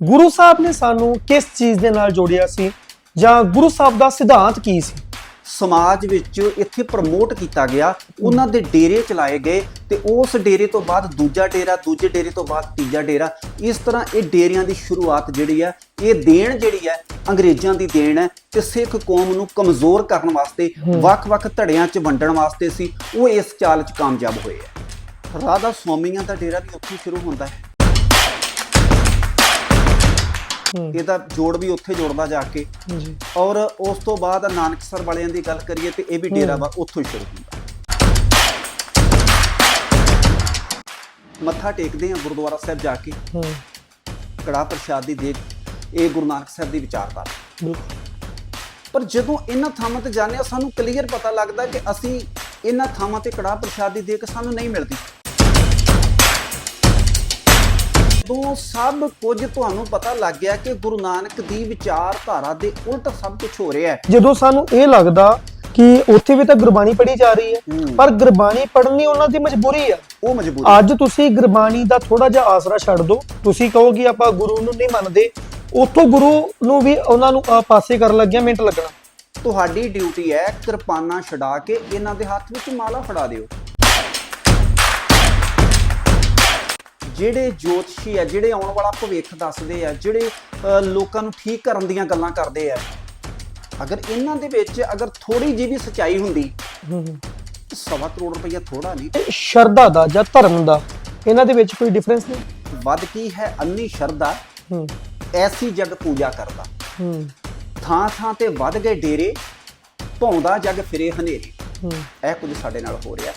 ਗੁਰੂ ਸਾਹਿਬ ਨੇ ਸਾਨੂੰ ਕਿਸ ਚੀਜ਼ ਦੇ ਨਾਲ ਜੋੜਿਆ ਸੀ? ਜਾਂ ਗੁਰੂ ਸਾਹਿਬ ਦਾ ਸਿਧਾਂਤ ਕੀ ਸੀ? ਸਮਾਜ ਵਿੱਚ ਇੱਥੇ ਪ੍ਰਮੋਟ ਕੀਤਾ ਗਿਆ। ਉਹਨਾਂ ਦੇ ਡੇਰੇ ਚਲਾਏ ਗਏ ਤੇ ਉਸ ਡੇਰੇ ਤੋਂ ਬਾਅਦ ਦੂਜਾ ਡੇਰਾ ਦੂਜੇ ਡੇਰੇ ਤੋਂ ਬਾਅਦ ਤੀਜਾ ਡੇਰਾ। ਇਸ ਤਰ੍ਹਾਂ ਇਹ ਡੇਰਿਆਂ ਦੀ ਸ਼ੁਰੂਆਤ ਜਿਹੜੀ ਹੈ ਇਹ ਦੇਣ ਜਿਹੜੀ ਹੈ ਅੰਗਰੇਜ਼ਾਂ ਦੀ ਦੇਣ ਹੈ ਤੇ ਸਿੱਖ ਕੌਮ ਨੂੰ ਕਮਜ਼ੋਰ ਕਰਨ ਵਾਸਤੇ ਵੱਖ-ਵੱਖ ਧੜਿਆਂ 'ਚ ਵੰਡਣ ਵਾਸਤੇ ਸੀ। ਉਹ ਇਸ ਚਾਲ 'ਚ ਕਾਮਯਾਬ ਹੋਏ ਹੈ। ਰਾਧਾ ਸਵਾਮੀਆਂ ਦਾ ਡੇਰਾ ਵੀ ਉੱਥੇ ਸ਼ੁਰੂ ਹੁੰਦਾ ਹੈ। ਇਹਦਾ ਜੋੜ ਵੀ ਉੱਥੇ ਜੁੜਦਾ ਜਾ ਕੇ। ਜੀ। ਔਰ ਉਸ ਤੋਂ ਬਾਅਦ ਨਾਨਕਸਰ ਵਾਲਿਆਂ ਦੀ ਗੱਲ ਕਰੀਏ ਤੇ ਇਹ ਵੀ ਡੇਰਾ ਵਾ ਉੱਥੋਂ ਹੀ ਸ਼ੁਰੂ ਹੁੰਦਾ। ਮੱਥਾ ਟੇਕਦੇ ਆ ਗੁਰਦੁਆਰਾ ਸਾਹਿਬ ਜਾ ਕੇ। ਹੂੰ। ਕੜਾ ਪ੍ਰਸ਼ਾਦ ਦੀ ਦੇਖ ਇਹ ਗੁਰੂ ਨਾਨਕ ਸਾਹਿਬ ਦੀ ਵਿਚਾਰਧਾਰਾ ਬਿਲਕੁਲ। ਪਰ ਜਦੋਂ ਇਹਨਾਂ ਥਾਵਾਂ ਤੇ ਜਾਂਦੇ ਆ ਸਾਨੂੰ ਕਲੀਅਰ ਪਤਾ ਲੱਗਦਾ ਕਿ ਅਸੀਂ ਇਹਨਾਂ ਥਾਵਾਂ ਤੇ ਕੜਾ ਪ੍ਰਸ਼ਾਦ ਦੀ ਦੇਖ ਸਾਨੂੰ ਨਹੀਂ ਮਿਲਦੀ। ਤੋਂ ਸਭ ਕੁਝ ਤੁਹਾਨੂੰ ਪਤਾ ਲੱਗ ਗਿਆ ਕਿ ਗੁਰੂ ਨਾਨਕ ਦੀ ਵਿਚਾਰਧਾਰਾ ਦੇ ਉਲਟ ਸਭ ਕੁਝ ਹੋ ਰਿਹਾ ਹੈ। ਜਦੋਂ ਸਾਨੂੰ ਇਹ ਲੱਗਦਾ ਕਿ ਉੱਥੇ ਵੀ ਤਾਂ ਗੁਰਬਾਣੀ ਪੜ੍ਹੀ ਜਾ ਰਹੀ ਹੈ ਹੂੰ। ਪਰ ਗੁਰਬਾਣੀ ਪੜ੍ਹਨੀ ਉਹਨਾਂ ਦੀ ਮਜਬੂਰੀ ਆ। ਉਹ ਮਜਬੂਰੀ ਅੱਜ ਤੁਸੀਂ ਗੁਰਬਾਣੀ ਦਾ ਥੋੜਾ ਜਿਹਾ ਆਸਰਾ ਛੱਡ ਦਿਓ। ਤੁਸੀਂ ਕਹੋ ਕਿ ਆਪਾਂ ਗੁਰੂ ਨੂੰ ਨਹੀਂ ਮੰਨਦੇ। ਉੱਥੋਂ ਗੁਰੂ ਨੂੰ ਵੀ ਉਹਨਾਂ ਨੂੰ ਪਾਸੇ ਕਰਨ ਲੱਗਿਆ ਮਿੰਟ ਲੱਗਣਾ। ਤੁਹਾਡੀ ਡਿਊਟੀ ਹੈ ਕਿਰਪਾਨਾਂ ਛਡਾ ਕੇ ਇਹਨਾਂ ਦੇ ਹੱਥ ਵਿੱਚ ਮਾਲਾ ਫੜਾ ਦਿਓ। ਜਿਹੜੇ ਜੋਤਸ਼ੀ ਆ ਜਿਹੜੇ ਆਉਣ ਵਾਲਾ ਭਵਿੱਖ ਦੱਸਦੇ ਆ ਜਿਹੜੇ ਲੋਕਾਂ ਨੂੰ ਠੀਕ ਕਰਨ ਦੀਆਂ ਗੱਲਾਂ ਕਰਦੇ ਆ ਅਗਰ ਇਹਨਾਂ ਦੇ ਵਿੱਚ ਅਗਰ ਥੋੜੀ ਜਿਹੀ ਵੀ ਸਚਾਈ ਹੁੰਦੀ ਸਵਾ ਕਰੋੜ ਰੁਪਈਆ ਥੋੜਾ ਨਹੀਂ। ਸ਼ਰਧਾ ਦਾ ਜਾਂ ਧਰਮ ਦਾ ਇਹਨਾਂ ਦੇ ਵਿੱਚ ਕੋਈ ਡਿਫਰੈਂਸ ਨਹੀਂ? ਵੱਧ ਕੀ ਹੈ ਅੰਨੀ ਸ਼ਰਧਾ ਐਸੀ ਜਗ ਪੂਜਾ ਕਰਦਾ। ਥਾਂ ਥਾਂ ਤੇ ਵੱਧ ਗਏ ਡੇਰੇ ਭੌਂਦਾ ਜਗ ਫਿਰੇ ਹਨੇਰੇ। ਇਹ ਕੁਝ ਸਾਡੇ ਨਾਲ ਹੋ ਰਿਹਾ।